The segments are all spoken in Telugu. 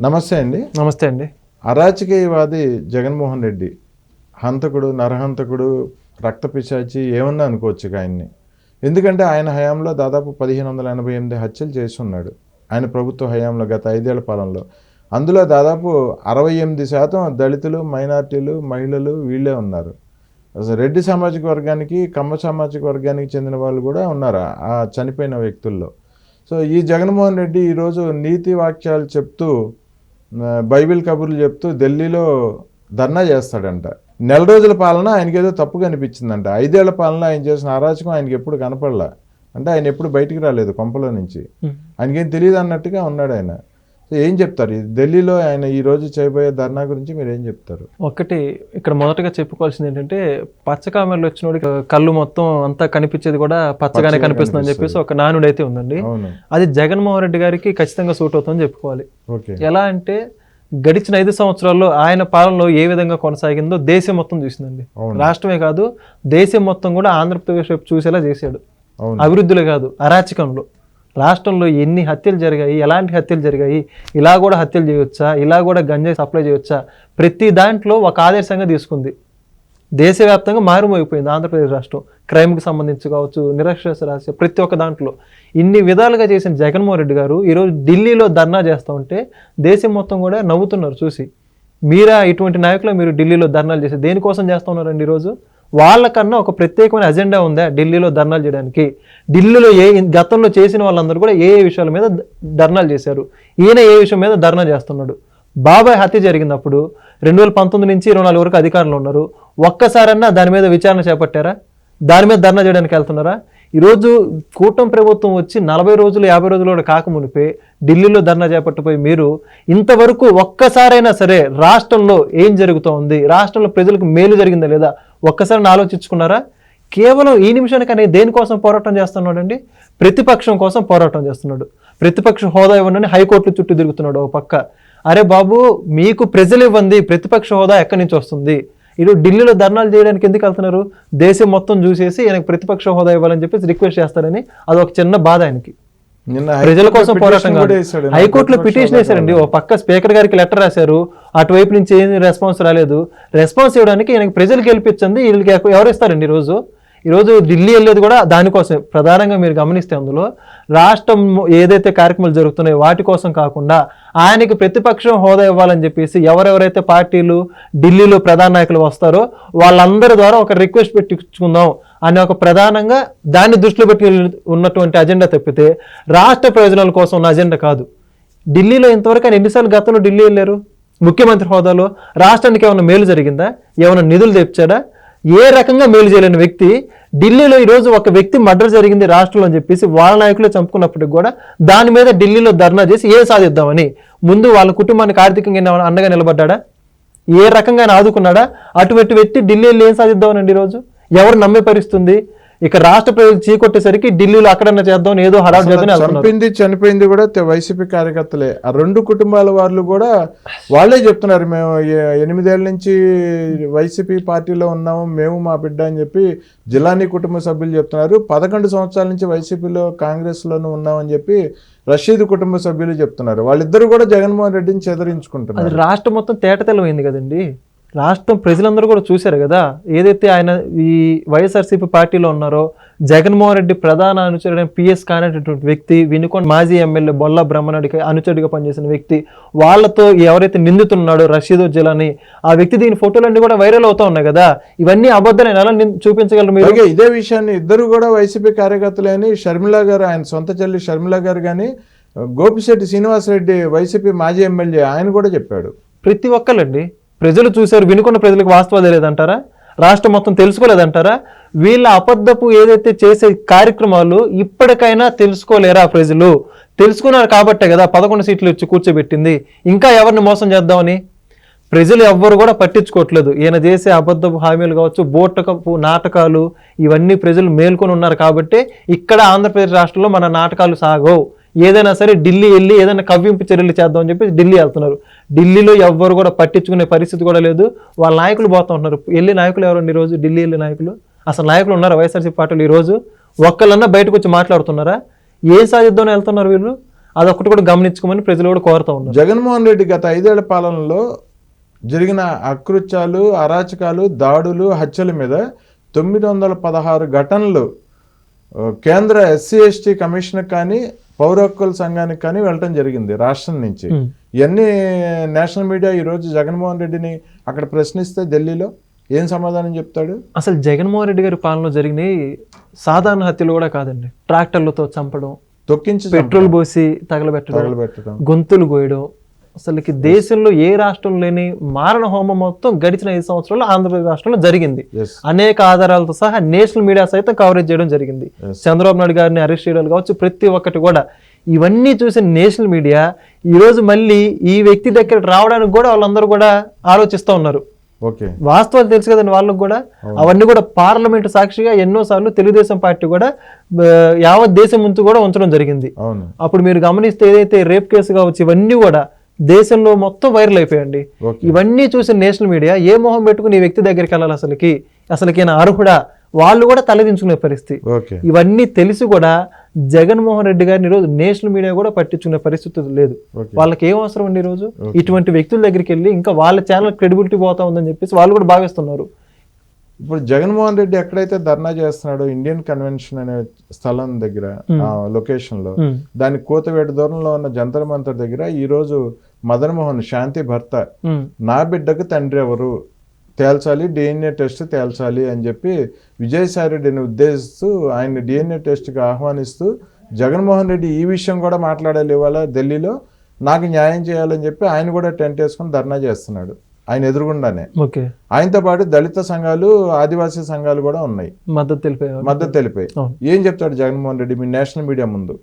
నమస్తే అండి. నమస్తే అండి. అరాచకీయవాది జగన్మోహన్ రెడ్డి హంతకుడు నరహంతకుడు రక్తపిశాచి ఏమన్నా అనుకోవచ్చు ఆయన్ని. ఎందుకంటే ఆయన హయాంలో దాదాపు పదిహేను వందల ఎనభై ఎనిమిది హత్యలు చేసి ఉన్నాడు ఆయన ప్రభుత్వ హయాంలో గత ఐదేళ్ళ పాలనలో. అందులో దాదాపు అరవై ఎనిమిది శాతం దళితులు మైనార్టీలు మహిళలు వీళ్ళే ఉన్నారు. అసలు రెడ్డి సామాజిక వర్గానికి కమ్మ సామాజిక వర్గానికి చెందిన వాళ్ళు కూడా ఉన్నారు ఆ చనిపోయిన వ్యక్తుల్లో? సో ఈ జగన్మోహన్ రెడ్డి ఈరోజు నీతి వాక్యాలు చెప్తూ బైబిల్ కబుర్లు చెప్తూ ఢిల్లీలో ధర్నా చేస్తాడంట. నెల రోజుల పాలన ఆయనకి ఏదో తప్పుగా అనిపించిందంట. ఐదేళ్ళ పాలన ఆయన చేసిన అరాచకం ఆయనకి ఎప్పుడు కనపడలా? అంటే ఆయన ఎప్పుడు బయటికి రాలేదు కొంపలో నుంచి. ఆయనకేం తెలియదు అన్నట్టుగా ఉన్నాడు ఆయన. ఏం చెప్తారు? ఢిల్లీలో ఆయన ఈ రోజు చేయబోయే ధర్నా గురించి మీరు ఏం చెప్తారు? ఒకటి ఇక్కడ మొదటగా చెప్పుకోవాల్సింది ఏంటంటే పచ్చకామెరలు వచ్చినోడికి కళ్ళు మొత్తం అంతా కనిపించేది కూడా పచ్చగానే పచ్చగా కనిపిస్తుంది. అని చెప్పేసి ఒక నానుడు అయితే ఉందండి అది జగన్మోహన్ రెడ్డి గారికి ఖచ్చితంగా సూట్ అవుతుందని చెప్పుకోవాలి. ఎలా అంటే గడిచిన ఐదు సంవత్సరాల్లో ఆయన పాలనలో ఏ విధంగా కొనసాగిందో దేశం మొత్తం చూసిందండి. రాష్ట్రమే కాదు దేశం మొత్తం కూడా ఆంధ్రప్రదేశ్ వైపు చూసేలా చేశాడు. అభివృద్ధులు కాదు అరాచకంలో. రాష్ట్రంలో ఎన్ని హత్యలు జరిగాయి ఎలాంటి హత్యలు జరిగాయి ఇలా కూడా హత్యలు చేయొచ్చా ఇలా కూడా గంజాయి సప్లై చేయొచ్చా ప్రతి దాంట్లో ఒక ఆదర్శంగా తీసుకుంది. దేశవ్యాప్తంగా మారుమోగిపోయింది ఆంధ్రప్రదేశ్ రాష్ట్రం. క్రైమ్కి సంబంధించి కావచ్చు నిరక్షరాస్య ప్రతి ఒక్క దాంట్లో. ఇన్ని విధాలుగా చేసిన జగన్మోహన్ రెడ్డి గారు ఈరోజు ఢిల్లీలో ధర్నా చేస్తూ ఉంటే దేశం మొత్తం కూడా నవ్వుతున్నారు చూసి. మీరా ఇటువంటి నాయకులు మీరు ఢిల్లీలో ధర్నాలు చేసి దేనికోసం చేస్తూ ఉన్నారండి ఈరోజు? వాళ్ళకన్నా ఒక ప్రత్యేకమైన అజెండా ఉందా ఢిల్లీలో ధర్నాలు చేయడానికి? ఢిల్లీలో ఏ గతంలో చేసిన వాళ్ళందరూ కూడా ఏ ఏ విషయాల మీద ధర్నాలు చేశారు? ఈయన ఏ విషయం మీద ధర్నా చేస్తున్నాడు? బాబాయ్ హత్య జరిగినప్పుడు రెండు వేల పంతొమ్మిది నుంచి ఇరవై నాలుగు వరకు అధికారంలో ఉన్నారు. ఒక్కసారన్నా దాని మీద విచారణ చేపట్టారా? దాని మీద ధర్నా చేయడానికి వెళ్తున్నారా? ఈరోజు కూటమి ప్రభుత్వం వచ్చి నలభై రోజులు యాభై రోజులు కూడా కాకమునిపే ఢిల్లీలో ధర్నా చేపట్టపోయి మీరు ఇంతవరకు ఒక్కసారైనా సరే రాష్ట్రంలో ఏం జరుగుతోంది రాష్ట్రంలో ప్రజలకు మేలు జరిగిందా లేదా? ఒక్కసారి ఆలోచించుకున్నారా? కేవలం ఈ నిమిషానికి అనేది దేనికోసం పోరాటం చేస్తున్నాడండి? ప్రతిపక్షం కోసం పోరాటం చేస్తున్నాడు. ప్రతిపక్ష హోదా ఇవ్వండి హైకోర్టు చుట్టూ తిరుగుతున్నాడు ఒక పక్క. అరే బాబు మీకు ప్రజలు ఇవ్వండి. ప్రతిపక్ష హోదా ఎక్కడి నుంచి వస్తుంది? ఇటు ఢిల్లీలో ధర్నాలు చేయడానికి ఎందుకు వెళ్తున్నారు? దేశం మొత్తం చూసేసి ఆయనకు ప్రతిపక్ష హోదా ఇవ్వాలని చెప్పేసి రిక్వెస్ట్ చేస్తారని అది ఒక చిన్న బాధ ఆయనకి. ప్రజల కోసం పోరాటం. హైకోర్టులో పిటిషన్ వేశారండి. ఓ పక్క స్పీకర్ గారికి లెటర్ రాశారు. అటువైపు నుంచి ఏం రెస్పాన్స్ రాలేదు. రెస్పాన్స్ ఇవ్వడానికి ఈయనకి ప్రజలు గెలిపించింది వీళ్ళకి ఎవ- ఎవరు ఇస్తారండి ఈరోజు? ఈరోజు ఢిల్లీ వెళ్ళేది కూడా దానికోసం ప్రధానంగా మీరు గమనిస్తే అందులో రాష్ట్రం ఏదైతే కార్యక్రమాలు జరుగుతున్నాయో వాటి కోసం కాకుండా ఆయనకి ప్రతిపక్షం హోదా ఇవ్వాలని చెప్పేసి ఎవరెవరైతే పార్టీలు ఢిల్లీలో ప్రధాన నాయకులు వస్తారో వాళ్ళందరి ద్వారా ఒక రిక్వెస్ట్ పెట్టించుకుందాం అనే ఒక ప్రధానంగా దాన్ని దృష్టిలో పెట్టి ఉన్నటువంటి అజెండా తప్పితే రాష్ట్ర ప్రయోజనాల కోసం ఉన్న అజెండా కాదు. ఢిల్లీలో ఇంతవరకు ఆయన ఎన్నిసార్లు గతంలో ఢిల్లీ వెళ్ళారు? ముఖ్యమంత్రి హోదాలో రాష్ట్రానికి ఏమైనా మేలు జరిగిందా? ఏమైనా నిధులు తెచ్చాడా ఏ రకంగా మేలు చేయలేని వ్యక్తి ఢిల్లీలో ఈరోజు ఒక వ్యక్తి మర్డర్ జరిగింది రాష్ట్రంలో అని చెప్పేసి వాళ్ళ నాయకులు చంపుకున్నప్పటికి కూడా దాని మీద ఢిల్లీలో ధర్నా చేసి ఏం సాధిద్దామని ముందు వాళ్ళ కుటుంబానికి ఆర్థికంగా అండగా నిలబడ్డా ఏ రకంగా ఆయన ఆదుకున్నాడా? అటువంటి వ్యక్తి ఢిల్లీ వెళ్ళి ఏం సాధిద్దామనండి ఈరోజు? ఎవరు నమ్మే పరిస్థితుంది? ఇక రాష్ట్ర ప్రజలు చీకొట్టేసరికి ఢిల్లీలో అక్కడన్నా చేద్దాం ఏదో హడావుడి చేద్దాం చంపింది చనిపోయింది కూడా వైసీపీ కార్యకర్తలే. ఆ రెండు కుటుంబాల వాళ్ళు కూడా వాళ్ళే చెప్తున్నారు మేము ఎ- ఎనిమిదేళ్ళ నుంచి వైసీపీ పార్టీలో ఉన్నాము మేము మా బిడ్డ అని చెప్పి జిల్లాని కుటుంబ సభ్యులు చెప్తున్నారు. పదకొండు సంవత్సరాల నుంచి వైసీపీలో కాంగ్రెస్లోనూ ఉన్నామని చెప్పి రషీద్ కుటుంబ సభ్యులు చెప్తున్నారు. వాళ్ళిద్దరు కూడా జగన్మోహన్ రెడ్డిని చెదరించుకుంటున్నారు. రాష్ట్రం మొత్తం తేటతెల్లమైంది కదండి. రాష్ట్రం ప్రజలందరూ కూడా చూశారు కదా. ఏదైతే ఆయన ఈ వైఎస్ఆర్సీపీ పార్టీలో ఉన్నారో జగన్మోహన్ రెడ్డి ప్రధాన అనుచరుడైన పిఎస్ కానటువంటి వ్యక్తి వినుకొండ మాజీ ఎమ్మెల్యే బొల్ల బ్రహ్మనాయుడికి అనుచరుడిగా పనిచేసిన వ్యక్తి వాళ్ళతో ఎవరైతే నిందితున్నాడో రషీద్ జిల్లాని ఆ వ్యక్తి దీని ఫోటోలన్నీ కూడా వైరల్ అవుతా ఉన్నాయి కదా. ఇవన్నీ అబద్ధాలు ఎలా చూపించగలరు మీరు? ఇదే విషయాన్ని ఇద్దరు కూడా వైసీపీ కార్యకర్తలే అని షర్మిల గారు ఆయన సొంత చెల్లి షర్మిల గారు కానీ గోపిశెట్టి శ్రీనివాసరెడ్డి వైసీపీ మాజీ ఎమ్మెల్యే ఆయన కూడా చెప్పాడు. ప్రతి ఒక్కళ్ళండి. ప్రజలు చూశారు వినుకున్న ప్రజలకు వాస్తవాలు తెలియదంటారా? రాష్ట్రం మొత్తం తెలుసుకోలేదంటారా? వీళ్ళ అబద్ధపు ఏదైతే చేసే కార్యక్రమాలు ఇప్పటికైనా తెలుసుకోలేరా ప్రజలు? తెలుసుకున్నారు కాబట్టే కదా పదకొండు సీట్లు వచ్చి కూర్చోబెట్టింది. ఇంకా ఎవరిని మోసం చేద్దామని? ప్రజలు ఎవ్వరు కూడా పట్టించుకోవట్లేదు. ఈయన చేసే అబద్ధపు హామీలు కావచ్చు బోటకపు నాటకాలు ఇవన్నీ ప్రజలు మేల్కొని ఉన్నారు కాబట్టి ఇక్కడ ఆంధ్రప్రదేశ్ రాష్ట్రంలో మన నాటకాలు సాగవు. ఏదైనా సరే ఢిల్లీ వెళ్ళి ఏదైనా కవ్వింపు చర్యలు చేద్దామని చెప్పి ఢిల్లీ వెళ్తున్నారు. ఢిల్లీలో ఎవ్వరు కూడా పట్టించుకునే పరిస్థితి కూడా లేదు. వాళ్ళ నాయకులు పోతూ ఉంటున్నారు. వెళ్ళి నాయకులు ఎవరండి ఈరోజు? ఢిల్లీ వెళ్ళి నాయకులు? అసలు నాయకులు ఉన్నారా వైఎస్ఆర్సీ పార్టీలు ఈరోజు? ఒక్కళ్ళన్నా బయటకు వచ్చి మాట్లాడుతున్నారా? ఏం సాధిద్దామని వెళ్తున్నారు వీళ్ళు? అదొకటి కూడా గమనించుకోమని ప్రజలు కూడా కోరుతా ఉన్నారు. జగన్మోహన్ రెడ్డి గత ఐదేళ్ళ పాలనలో జరిగిన అకృత్యాలు అరాచకాలు దాడులు హత్యల మీద తొమ్మిది వందల పదహారు ఘటనలు కేంద్ర ఎస్సీ ఎస్టీ కమిషన్ కానీ పౌర హక్కుల సంఘానికి కానీ వెళ్ళటం జరిగింది రాష్ట్రం నుంచి. ఇవన్నీ నేషనల్ మీడియా ఈరోజు జగన్మోహన్ రెడ్డిని అక్కడ ప్రశ్నిస్తే ఢిల్లీలో ఏం సమాధానం చెప్తాడు? అసలు జగన్మోహన్ రెడ్డి గారి పాలనలో జరిగినాయి సాధారణ హత్యలు కూడా కాదండి. ట్రాక్టర్లతో చంపడం తొక్కించి పెట్రోల్ పోసి తగలబెట్టడం తగలబెట్టడం. గొంతులు కోయడం అసలుకి దేశంలో ఏ రాష్ట్రం లేని మారణ హోమం మొత్తం గడిచిన ఐదు సంవత్సరాల్లో ఆంధ్రప్రదేశ్ రాష్ట్రంలో జరిగింది. అనేక ఆధారాలతో సహా నేషనల్ మీడియా సైతం కవరేజ్ చేయడం జరిగింది. చంద్రబాబు నాయుడు గారిని అరెస్ట్ చేయడాలు కావచ్చు ప్రతి ఒక్కటి కూడా. ఇవన్నీ చూసిన నేషనల్ మీడియా ఈరోజు మళ్ళీ ఈ వ్యక్తి దగ్గర రావడానికి కూడా వాళ్ళందరూ కూడా ఆలోచిస్తూ ఉన్నారు. ఓకే. వాస్తవాలు తెలుసు కదండి వాళ్ళకు కూడా. అవన్నీ కూడా పార్లమెంట్ సాక్షిగా ఎన్నోసార్లు తెలుగుదేశం పార్టీ కూడా యావత్ దేశం ముందు కూడా ఉంచడం జరిగింది. అప్పుడు మీరు గమనిస్తే ఏదైతే రేప్ కేసు కావచ్చు ఇవన్నీ కూడా దేశంలో మొత్తం వైరల్ అయిపోయాయండి. ఓకే. ఇవన్నీ చూసిన నేషనల్ మీడియా ఏ మొహం పెట్టుకుని ఈ వ్యక్తి దగ్గరికి వెళ్ళాలి అసలుకి? అసలుకి ఈయన అర్హుడా? వాళ్ళు కూడా తలదించుకునే పరిస్థితి. ఇవన్నీ తెలిసి కూడా జగన్మోహన్ రెడ్డి గారిని ఈరోజు నేషనల్ మీడియా కూడా పట్టించుకునే పరిస్థితి లేదు. వాళ్ళకి ఏం అవసరం అండి ఈరోజు? ఇటువంటి వ్యక్తుల దగ్గరికి వెళ్ళి ఇంకా వాళ్ళ ఛానల్ క్రెడిబిలిటీ పోతా ఉందని చెప్పేసి వాళ్ళు కూడా భావిస్తున్నారు. ఇప్పుడు జగన్మోహన్ రెడ్డి ఎక్కడైతే ధర్నా చేస్తున్నాడో ఇండియన్ కన్వెన్షన్ అనే స్థలం దగ్గర లొకేషన్లో దాని కూతవేట దూరంలో ఉన్న జంతర్ మంతర్ దగ్గర ఈ రోజు మదన్ మోహన్ శాంతి భర్త. నా బిడ్డకు తండ్రి ఎవరు? తేల్చాలి డిఎన్ఏ టెస్ట్ తేల్చాలి అని చెప్పి విజయసాయి రెడ్డిని ఉద్దేశిస్తూ ఆయన డిఎన్ఏ టెస్ట్కి ఆహ్వానిస్తూ జగన్మోహన్ రెడ్డి ఈ విషయం కూడా మాట్లాడాలి ఇవాళ ఢిల్లీలో నాకు న్యాయం చేయాలని చెప్పి ఆయన కూడా టెంట్ వేసుకొని ధర్నా చేస్తున్నాడు. ఆయన ఎదురుగుండానే. ఓకే. ఆయనతో పాటు దళిత సంఘాలు ఆదివాసీ సంఘాలు కూడా ఉన్నాయి. మద్దతు తెలిపేవారు మద్దతు తెలిపాయి. ఏం చెప్తాడు జగన్మోహన్ రెడ్డి మీ నేషనల్ మీడియా ముందు?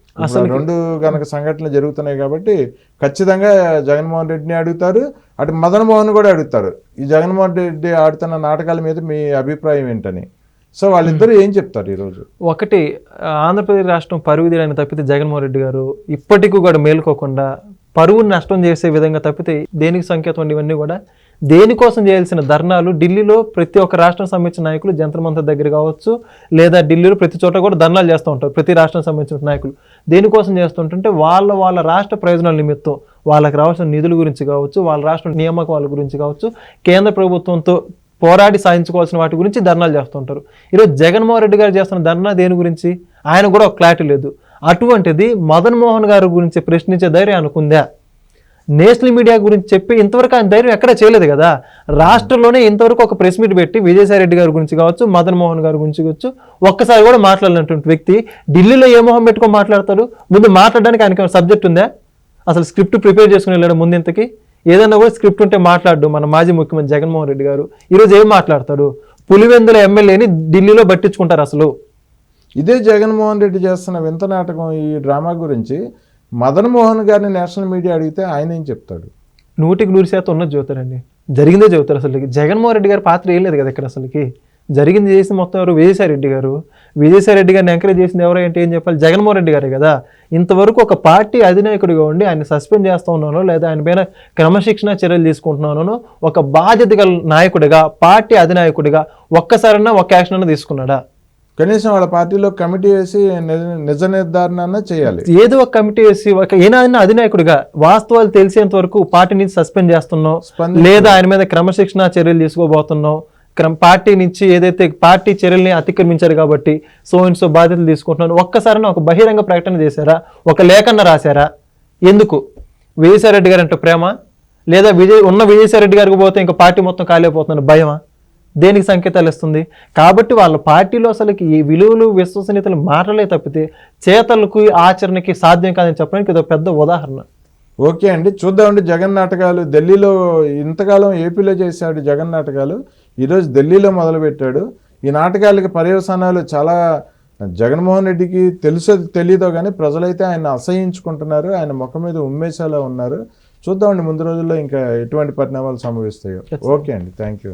రెండు గనక సంఘటనలు జరుగుతున్నాయి కాబట్టి ఖచ్చితంగా జగన్మోహన్ రెడ్డిని అడుగుతారు అటు మదన్ మోహన్ కూడా అడుగుతారు. ఈ జగన్మోహన్ రెడ్డి ఆడుతున్న నాటకాల మీద మీ అభిప్రాయం ఏంటని. సో వాళ్ళిద్దరూ ఏం చెప్తారు ఈరోజు? ఒకటి ఆంధ్రప్రదేశ్ రాష్ట్రం తీయడానికి తప్పితే జగన్మోహన్ రెడ్డి గారు ఇప్పటికీ కూడా మేలుకోకుండా పరువుని నష్టం చేసే విధంగా తప్పితే దేనికి సంకేతం ఇవన్నీ కూడా? దేనికోసం చేయాల్సిన ధర్నాలు? ఢిల్లీలో ప్రతి ఒక్క రాష్ట్రం సంబంధించిన నాయకులు జంతర్ మంతర్ దగ్గర కావచ్చు లేదా ఢిల్లీలో ప్రతి చోట కూడా ధర్నాలు చేస్తూ ఉంటారు ప్రతి రాష్ట్రం సంబంధించిన నాయకులు. దేనికోసం చేస్తుంటుంటే వాళ్ళ వాళ్ళ రాష్ట్ర ప్రయోజనాల నిమిత్తం వాళ్ళకి రావాల్సిన నిధుల గురించి కావచ్చు వాళ్ళ రాష్ట్ర నియామకాల గురించి కావచ్చు కేంద్ర ప్రభుత్వంతో పోరాడి సాధించుకోవాల్సిన వాటి గురించి ధర్నాలు చేస్తుంటారు ఈరోజు జగన్మోహన్ రెడ్డి గారు చేస్తున్న ధర్నా దేని గురించి? ఆయన కూడా ఒక క్లారిటీ లేదు. అటువంటిది మదన్ మోహన్ గారి గురించి ప్రశ్నించే ధైర్యం అనుకుందా నేషనల్ మీడియా గురించి చెప్పి ఇంతవరకు ఆయన ధైర్యం ఎక్కడ చేయలేదు కదా. రాష్ట్రంలోనే ఇంతవరకు ఒక ప్రెస్ మీట్ పెట్టి విజయసాయిరెడ్డి గారి గురించి కావచ్చు మదన్ మోహన్ గారి గురించి కావచ్చు ఒక్కసారి కూడా మాట్లాడినటువంటి వ్యక్తి ఢిల్లీలో ఏ మొహం పెట్టుకొని మాట్లాడతాడు ముందు మాట్లాడడానికి ఆయనకి సబ్జెక్ట్ ఉందా? అసలు స్క్రిప్ట్ ప్రిపేర్ చేసుకుని వెళ్ళాడు ముందు ఇంతకి. ఏదైనా కూడా స్క్రిప్ట్ ఉంటే మాట్లాడు మన మాజీ ముఖ్యమంత్రి జగన్మోహన్ రెడ్డి గారు. ఈరోజు ఏం మాట్లాడతాడు? పులివెందుల ఎమ్మెల్యేని ఢిల్లీలో పట్టించుకుంటారు అసలు. ఇదే జగన్మోహన్ రెడ్డి చేస్తున్న వింత నాటకం ఈ డ్రామా గురించి. మదన్ మోహన్ గారిని నేషనల్ మీడియా అడిగితే ఆయన ఏం చెప్తాడు? నూటికి నూరు శాతం ఉన్నది చెబుతారండి జరిగిందే చెబుతారు అసలుకి. జగన్మోహన్ రెడ్డి గారి పాత్ర ఏం లేదు కదా ఇక్కడ అసలుకి. జరిగింది చేసి మొత్తం ఎవరు? విజయసాయి రెడ్డి గారు. విజయసాయి రెడ్డి గారిని ఎంకరేజ్ చేసింది ఎవరో ఏంటి ఏం చెప్పాలి? జగన్మోహన్ రెడ్డి గారే కదా. ఇంతవరకు ఒక పార్టీ అధినాయకుడిగా ఉండి ఆయన సస్పెండ్ చేస్తూ ఉన్నానో లేదా ఆయన పైన క్రమశిక్షణ చర్యలు తీసుకుంటున్నానో ఒక బాధ్యత గల నాయకుడిగా పార్టీ అధినాయకుడిగా ఒక్కసారన్నా ఒక యాక్షన్ అన్న తీసుకున్నాడా? కనీసం వాళ్ళ పార్టీలో కమిటీ వేసి నిజ- నిర్ధారణ చేయాలి. ఏదో ఒక కమిటీ వేసి ఒక ఏనాదైనా అధినాయకుడిగా వాస్తవాలు తెలిసేంత వరకు పార్టీ నుంచి సస్పెండ్ చేస్తున్నాం. లేదా ఆయన మీద క్రమశిక్షణ చర్యలు తీసుకోబోతున్నాం క్రమ పార్టీ నుంచి ఏదైతే పార్టీ చర్యల్ని అతిక్రమించారు కాబట్టి సో అండ్ సో బాధ్యతలు తీసుకుంటున్నాను. ఒక్కసారైనా ఒక బహిరంగ ప్రకటన చేశారా? ఒక లేఖన్న రాశారా? ఎందుకు? విజయసాయి రెడ్డి గారు అంటే ప్రేమ? లేదా విజయ్ ఉన్న విజయసాయి రెడ్డి గారికి పోతే ఇంకా పార్టీ మొత్తం కాలేకపోతున్నాను భయమా? దేనికి సంకేతాలు ఇస్తుంది? కాబట్టి వాళ్ళ పార్టీలో అసలుకి ఈ విలువలు విశ్వసనీయతలు మాటలే తప్పితే చేతలకు ఆచరణకి సాధ్యం కాదని చెప్పడానికి ఇది పెద్ద ఉదాహరణ. ఓకే అండి. చూద్దామండి. జగన్ నాటకాలు. ఢిల్లీలో ఇంతకాలం ఏపీలో చేశాడు జగన్ నాటకాలు. ఈరోజు ఢిల్లీలో మొదలుపెట్టాడు. ఈ నాటకాలకి పర్యవసానాలు చాలా జగన్మోహన్ రెడ్డికి తెలుసో తెలీదో కానీ ప్రజలైతే ఆయన అసహించుకుంటున్నారు. ఆయన ముఖం మీద ఉమ్మేసేలా ఉన్నారు. చూద్దామండి. ముందు రోజుల్లో ఇంకా ఎటువంటి పరిణామాలు సంభవిస్తాయో. ఓకే అండి. Thank you